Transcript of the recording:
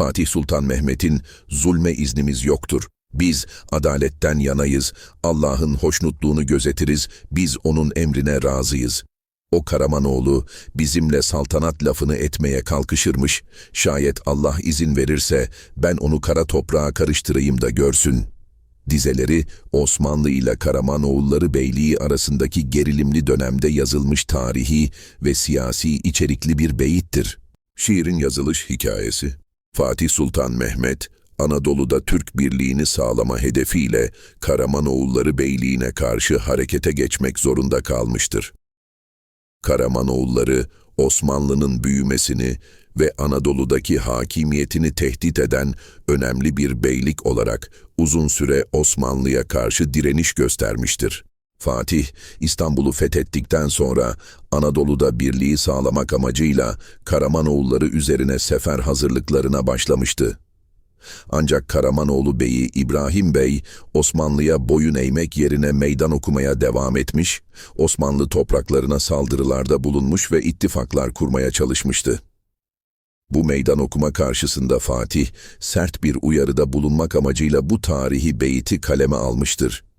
Fatih Sultan Mehmet'in zulme iznimiz yoktur. Biz adaletten yanayız, Allah'ın hoşnutluğunu gözetiriz, biz onun emrine razıyız. O Karamanoğlu bizimle saltanat lafını etmeye kalkışırmış, şayet Allah izin verirse ben onu kara toprağa karıştırayım da görsün. Dizeleri Osmanlı ile Karamanoğulları Beyliği arasındaki gerilimli dönemde yazılmış tarihi ve siyasi içerikli bir beyittir. Şiirin yazılış hikayesi Fatih Sultan Mehmet, Anadolu'da Türk birliğini sağlama hedefiyle Karamanoğulları Beyliğine karşı harekete geçmek zorunda kalmıştır. Karamanoğulları, Osmanlı'nın büyümesini ve Anadolu'daki hakimiyetini tehdit eden önemli bir beylik olarak uzun süre Osmanlı'ya karşı direniş göstermiştir. Fatih, İstanbul'u fethettikten sonra Anadolu'da birliği sağlamak amacıyla Karamanoğulları üzerine sefer hazırlıklarına başlamıştı. Ancak Karamanoğlu Bey'i İbrahim Bey, Osmanlı'ya boyun eğmek yerine meydan okumaya devam etmiş, Osmanlı topraklarına saldırılarda bulunmuş ve ittifaklar kurmaya çalışmıştı. Bu meydan okuma karşısında Fatih, sert bir uyarıda bulunmak amacıyla bu tarihi beyti kaleme almıştır.